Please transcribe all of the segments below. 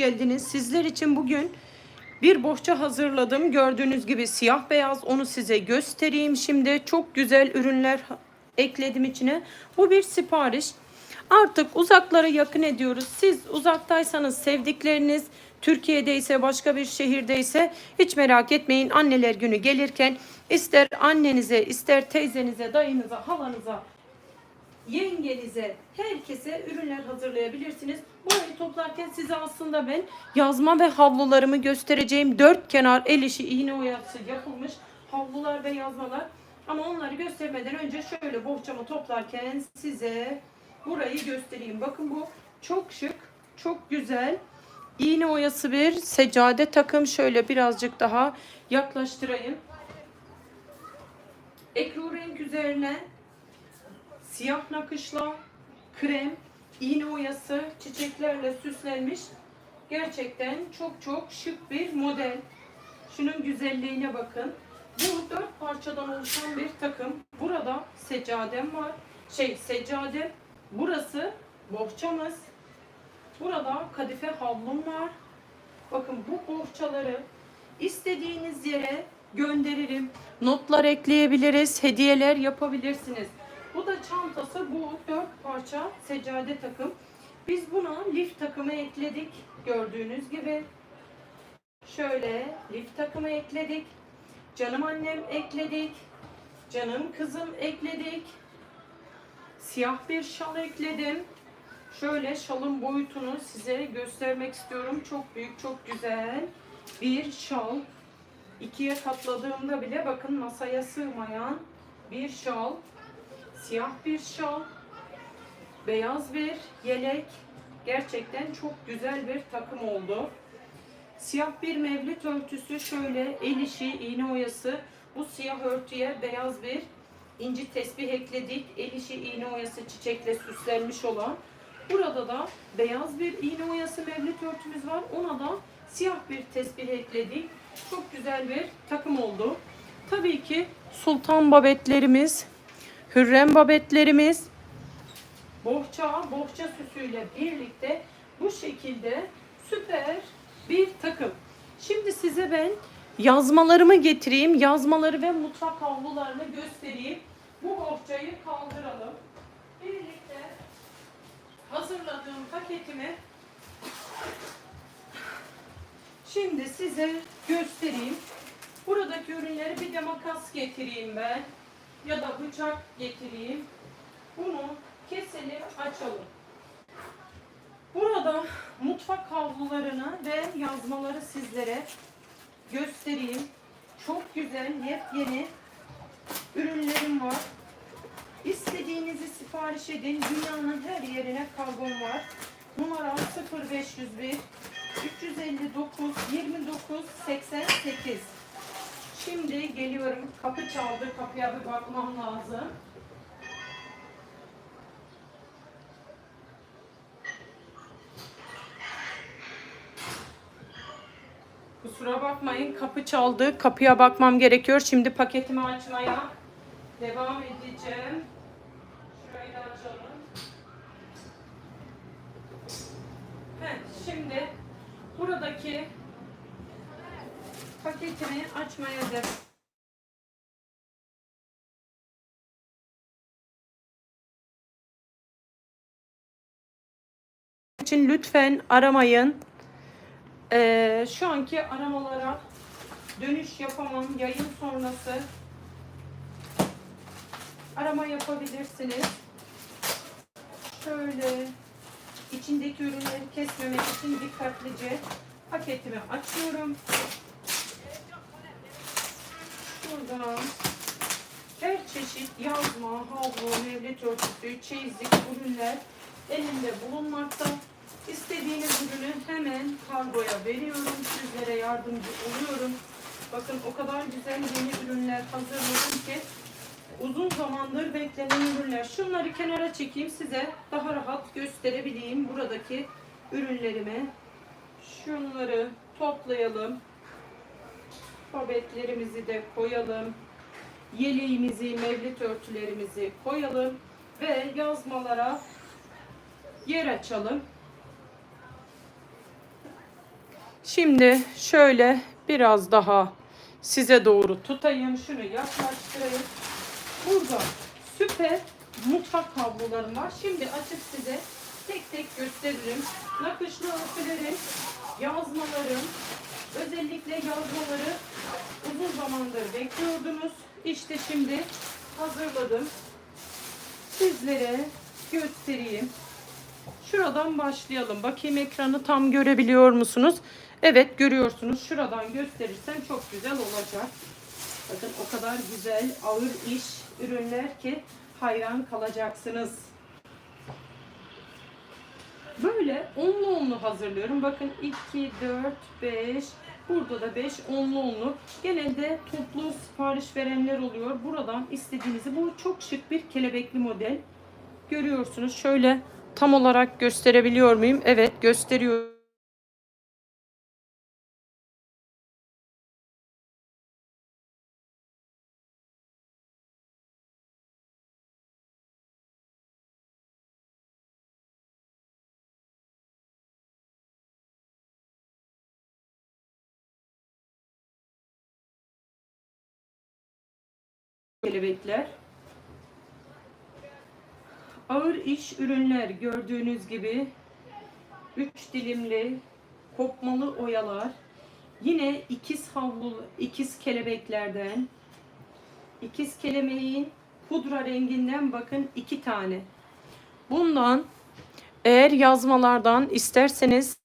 geldiniz. Sizler için bugün bir bohça hazırladım. Gördüğünüz gibi siyah beyaz. Onu size göstereyim şimdi. Çok güzel ürünler ekledim içine. Bu bir sipariş. Artık uzaklara yakın ediyoruz. Siz uzaktaysanız sevdikleriniz Türkiye'deyse başka bir şehirdeyse hiç merak etmeyin. Anneler günü gelirken ister annenize, ister teyzenize, dayınıza, halanıza, yengenize, herkese ürünler hazırlayabilirsiniz. Bu ayı toplarken size aslında ben yazma ve havlularımı göstereceğim. Dört kenar el işi iğne oyası yapılmış havlular ve yazmalar. Ama onları göstermeden önce şöyle bohçamı toplarken size burayı göstereyim. Bakın bu çok şık, çok güzel. İğne oyası bir seccade takım. Şöyle birazcık daha yaklaştırayım. Ekru renk üzerine siyah nakışla krem, iğne oyası çiçeklerle süslenmiş. Gerçekten çok çok şık bir model. Şunun güzelliğine bakın. Bu dört parçadan oluşan bir takım. Burada seccadem var. Şey seccadem. Burası bohçamız. Burada kadife havlum var. Bakın bu bohçaları istediğiniz yere gönderirim. Notlar ekleyebiliriz, hediyeler yapabilirsiniz. Bu da çantası bu dört parça seccade takım. Biz buna lif takımı ekledik. Gördüğünüz gibi. Şöyle lif takımı ekledik. Canım annem ekledik. Canım kızım ekledik. Siyah bir şal ekledim. Şöyle şalın boyutunu size göstermek istiyorum. Çok büyük, çok güzel bir şal. İkiye katladığımda bile bakın masaya sığmayan bir şal. Siyah bir şal. Beyaz bir yelek. Gerçekten çok güzel bir takım oldu. Siyah bir mevlüt örtüsü şöyle el işi, iğne oyası. Bu siyah örtüye beyaz bir inci tesbih ekledik. El işi iğne oyası çiçekle süslenmiş olan. Burada da beyaz bir iğne oyası mevlüt örtümüz var. Ona da siyah bir tesbih ekledik. Çok güzel bir takım oldu. Tabii ki sultan babetlerimiz, hürrem babetlerimiz, bohça, bohça süsüyle birlikte bu şekilde süper bir takım. Şimdi size ben yazmalarımı getireyim. Yazmaları ve mutfak havlularını göstereyim. Bu bohçayı kaldıralım. Birlikte hazırladığım paketimi şimdi size göstereyim. Buradaki ürünleri bir de makas getireyim ben. Ya da bıçak getireyim. Bunu keselim, açalım. Burada mutfak havlularını ve yazmaları sizlere göstereyim. Çok güzel, yepyeni ürünlerim var. İstediğinizi sipariş edin. Dünyanın her yerine kargom var. Numaram 0501 359 29 88. Geliyorum. Kapı çaldı. Kapıya bir bakmam lazım. Kusura bakmayın kapı çaldı. Kapıya bakmam gerekiyor. Şimdi paketimi açmaya devam edeceğim. Da açalım. Heh, şimdi buradaki paketimi açmaya devam için lütfen aramayın. Ee, şu anki aramalara dönüş yapamam. Yayın sonrası arama yapabilirsiniz. Şöyle içindeki ürünleri kesmemek için dikkatlice paketimi açıyorum. Burada her çeşit yazma, havlu, mevlüt örtüsü, çeyizlik ürünler elimde bulunmakta. İstediğiniz ürünü hemen kargoya veriyorum. Sizlere yardımcı oluyorum. Bakın o kadar güzel yeni ürünler hazırladım ki uzun zamandır beklenen ürünler. Şunları kenara çekeyim size daha rahat gösterebileyim buradaki ürünlerimi. Şunları toplayalım. Babetlerimizi de koyalım. Yeleğimizi, mevlit örtülerimizi koyalım ve yazmalara yer açalım. Şimdi şöyle biraz daha size doğru tutayım. Şunu yaklaştırayım. Burada süper mutfak havlularım var. Şimdi açıp size tek tek gösteririm. Nakışlı örtülerim, yazmalarım, özellikle yazmaları uzun zamandır bekliyordunuz. İşte şimdi hazırladım. Sizlere göstereyim. Şuradan başlayalım. Bakayım ekranı tam görebiliyor musunuz? Evet görüyorsunuz. Şuradan gösterirsem çok güzel olacak. Bakın o kadar güzel ağır iş ürünler ki hayran kalacaksınız. Böyle onlu onlu hazırlıyorum. Bakın 2, 4, 5, burada da 5 onlu onlu. Genelde toplu sipariş verenler oluyor. Buradan istediğinizi bu çok şık bir kelebekli model. Görüyorsunuz. Şöyle tam olarak gösterebiliyor muyum? Evet gösteriyor. kelebekler. Ağır iş ürünler gördüğünüz gibi 3 dilimli kopmalı oyalar. Yine ikiz havlu, ikiz kelebeklerden. ikiz kelebeğin pudra renginden bakın iki tane. Bundan eğer yazmalardan isterseniz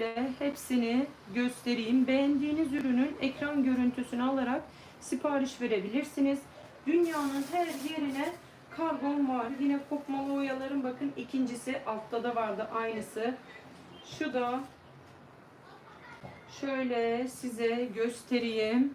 de hepsini göstereyim. Beğendiğiniz ürünün ekran görüntüsünü alarak sipariş verebilirsiniz. Dünyanın her yerine kargon var. Yine kopmalı oyaların bakın ikincisi altta da vardı aynısı. Şu da şöyle size göstereyim.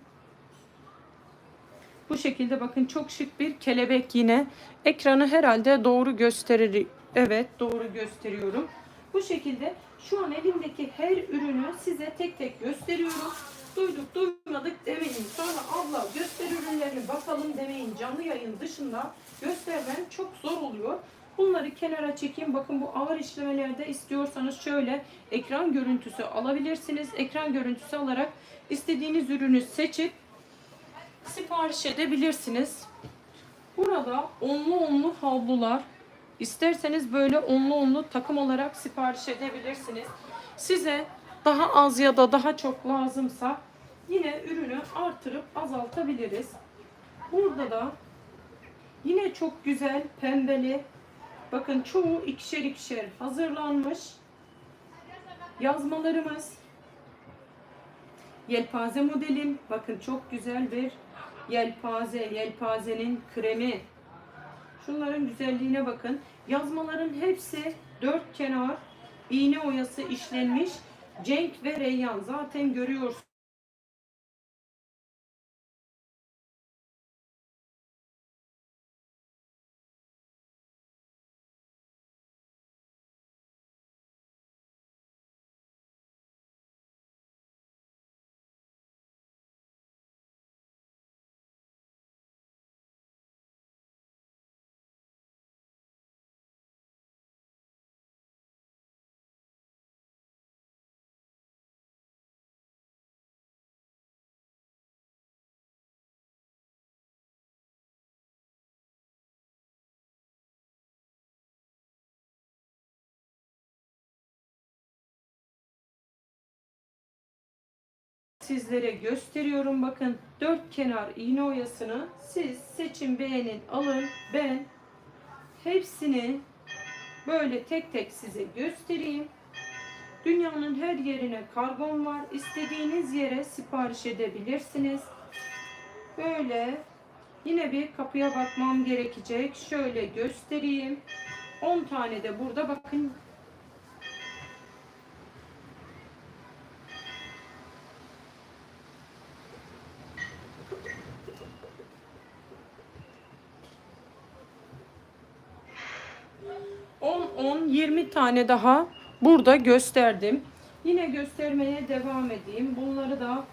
Bu şekilde bakın çok şık bir kelebek yine. Ekranı herhalde doğru gösterir. Evet doğru gösteriyorum. Bu şekilde şu an elimdeki her ürünü size tek tek gösteriyorum. Duyduk duymadık demeyin. Sonra abla göster ürünlerini bakalım demeyin. Canlı yayın dışında göstermem çok zor oluyor. Bunları kenara çekeyim. Bakın bu ağır işlemelerde istiyorsanız şöyle ekran görüntüsü alabilirsiniz. Ekran görüntüsü alarak istediğiniz ürünü seçip sipariş edebilirsiniz. Burada onlu onlu havlular İsterseniz böyle onlu onlu takım olarak sipariş edebilirsiniz. Size daha az ya da daha çok lazımsa yine ürünü artırıp azaltabiliriz. Burada da yine çok güzel pembeli bakın çoğu ikişer ikişer hazırlanmış yazmalarımız yelpaze modelim bakın çok güzel bir yelpaze yelpazenin kremi Şunların güzelliğine bakın. Yazmaların hepsi dört kenar iğne oyası işlenmiş. Cenk ve Reyyan zaten görüyorsunuz. Sizlere gösteriyorum. Bakın dört kenar iğne oyasını siz seçin beğenin alın. Ben hepsini böyle tek tek size göstereyim. Dünyanın her yerine kargom var. İstediğiniz yere sipariş edebilirsiniz. Böyle yine bir kapıya bakmam gerekecek. Şöyle göstereyim. 10 tane de burada bakın. Tane daha burada gösterdim. Yine göstermeye devam edeyim. Bunları da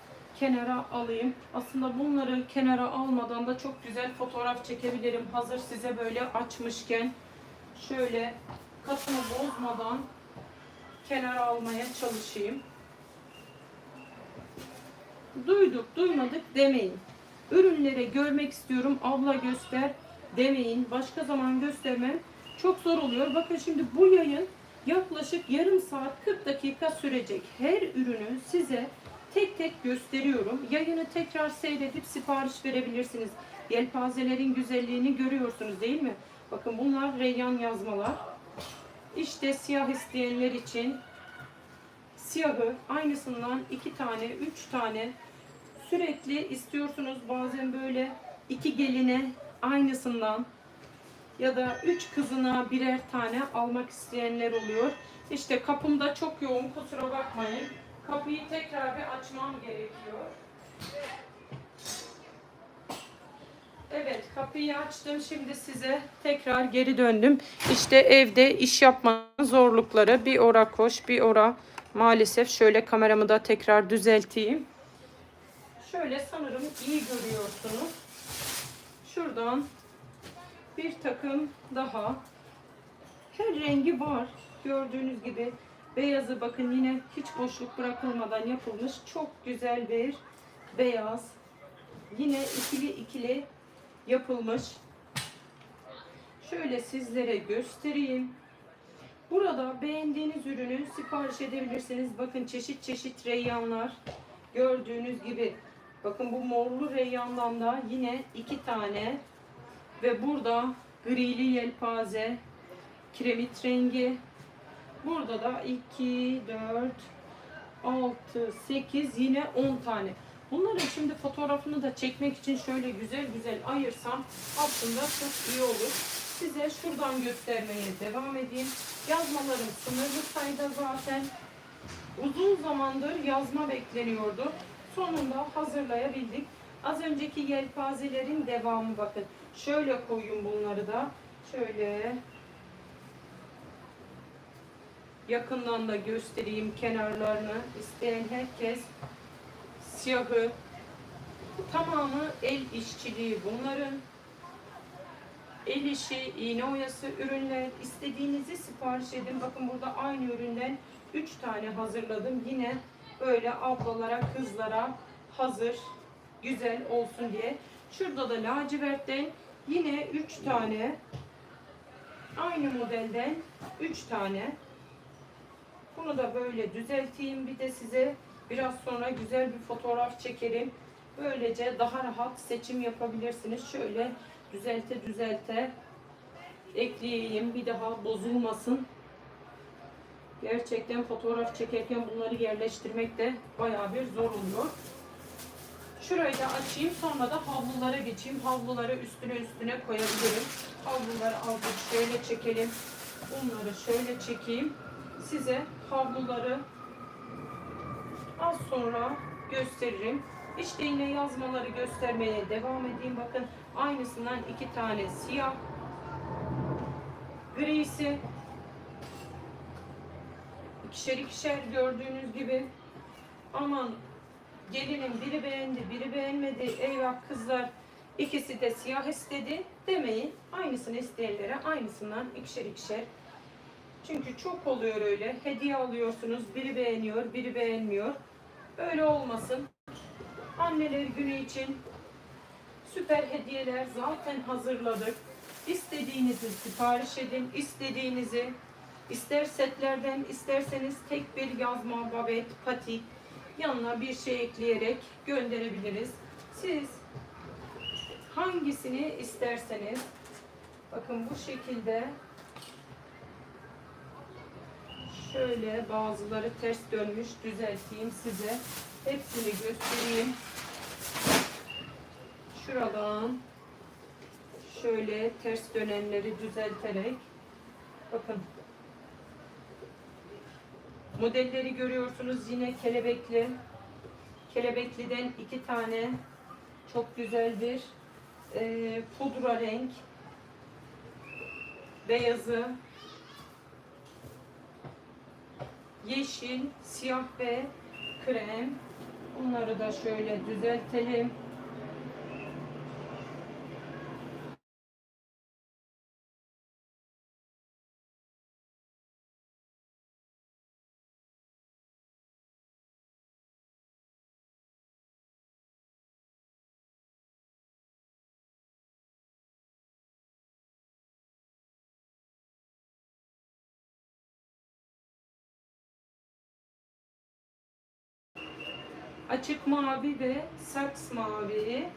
kenara alayım. Aslında bunları kenara almadan da çok güzel fotoğraf çekebilirim. Hazır size böyle açmışken şöyle katını bozmadan kenara almaya çalışayım. Duyduk, duymadık demeyin. Ürünleri görmek istiyorum, abla göster demeyin. Başka zaman göstermem çok zor oluyor. Bakın şimdi bu yayın yaklaşık yarım saat 40 dakika sürecek. Her ürünü size tek tek gösteriyorum. Yayını tekrar seyredip sipariş verebilirsiniz. Yelpazelerin güzelliğini görüyorsunuz değil mi? Bakın bunlar reyyan yazmalar. İşte siyah isteyenler için siyahı aynısından iki tane, üç tane sürekli istiyorsunuz. Bazen böyle iki geline aynısından ya da üç kızına birer tane almak isteyenler oluyor. İşte kapımda çok yoğun kusura bakmayın. Kapıyı tekrar bir açmam gerekiyor. Evet kapıyı açtım. Şimdi size tekrar geri döndüm. İşte evde iş yapmanın zorlukları. Bir ora koş bir ora. Maalesef şöyle kameramı da tekrar düzelteyim. Şöyle sanırım iyi görüyorsunuz. Şuradan bir takım daha. Her rengi var. Gördüğünüz gibi beyazı bakın yine hiç boşluk bırakılmadan yapılmış. Çok güzel bir beyaz. Yine ikili ikili yapılmış. Şöyle sizlere göstereyim. Burada beğendiğiniz ürünü sipariş edebilirsiniz. Bakın çeşit çeşit reyyanlar. Gördüğünüz gibi. Bakın bu morlu reyyandan da yine iki tane ve burada grili yelpaze, kiremit rengi. Burada da 2, 4, 6, 8 yine 10 tane. Bunların şimdi fotoğrafını da çekmek için şöyle güzel güzel ayırsam aslında çok iyi olur. Size şuradan göstermeye devam edeyim. Yazmalarım sınırlı sayıda zaten. Uzun zamandır yazma bekleniyordu. Sonunda hazırlayabildik. Az önceki yelpazelerin devamı bakın. Şöyle koyun bunları da. Şöyle yakından da göstereyim kenarlarını. İsteyen herkes siyahı tamamı el işçiliği bunların. El işi, iğne oyası ürünler. istediğinizi sipariş edin. Bakın burada aynı üründen 3 tane hazırladım. Yine böyle ablalara, kızlara hazır güzel olsun diye. Şurada da lacivertten yine 3 tane aynı modelden 3 tane bunu da böyle düzelteyim. Bir de size biraz sonra güzel bir fotoğraf çekerim. Böylece daha rahat seçim yapabilirsiniz. Şöyle düzelte düzelte ekleyeyim. Bir daha bozulmasın. Gerçekten fotoğraf çekerken bunları yerleştirmek de bayağı bir zor oluyor. Şurayı da açayım. Sonra da havlulara geçeyim. Havluları üstüne üstüne koyabilirim. Havluları aldık. Şöyle çekelim. Bunları şöyle çekeyim. Size havluları az sonra gösteririm. İşte yine yazmaları göstermeye devam edeyim. Bakın aynısından iki tane siyah. Grisi. İkişer ikişer gördüğünüz gibi. Aman gelinin biri beğendi, biri beğenmedi. Eyvah kızlar ikisi de siyah istedi demeyin. Aynısını isteyenlere aynısından ikişer ikişer. Çünkü çok oluyor öyle. Hediye alıyorsunuz. Biri beğeniyor, biri beğenmiyor. Öyle olmasın. Anneler günü için süper hediyeler zaten hazırladık. İstediğinizi sipariş edin. istediğinizi ister setlerden isterseniz tek bir yazma, babet, patik yanına bir şey ekleyerek gönderebiliriz. Siz hangisini isterseniz bakın bu şekilde Şöyle bazıları ters dönmüş düzelteyim size. Hepsini göstereyim. Şuradan şöyle ters dönenleri düzelterek bakın modelleri görüyorsunuz yine kelebekli. Kelebekliden iki tane çok güzel bir e, pudra renk. Beyazı. Yeşil siyah ve krem. Bunları da şöyle düzeltelim açık mavi ve saks mavi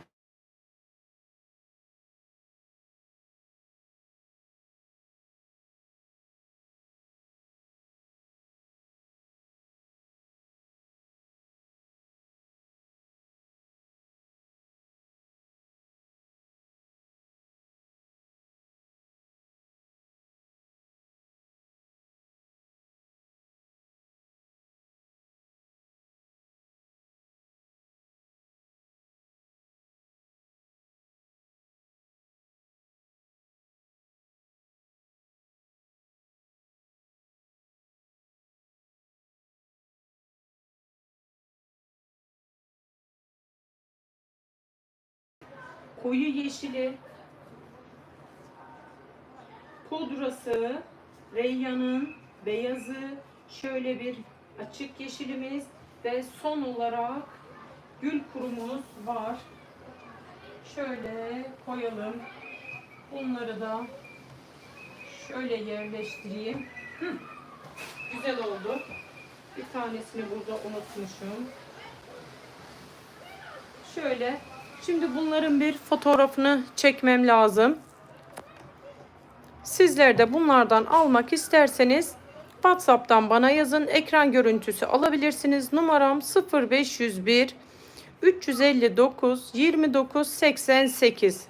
koyu yeşili, pudrası, reyyanın beyazı, şöyle bir açık yeşilimiz ve son olarak gül kurumuz var. Şöyle koyalım. Bunları da şöyle yerleştireyim. Hı, Güzel oldu. Bir tanesini burada unutmuşum. Şöyle. Şimdi bunların bir fotoğrafını çekmem lazım. Sizler de bunlardan almak isterseniz WhatsApp'tan bana yazın. Ekran görüntüsü alabilirsiniz. Numaram 0501 359 29 88.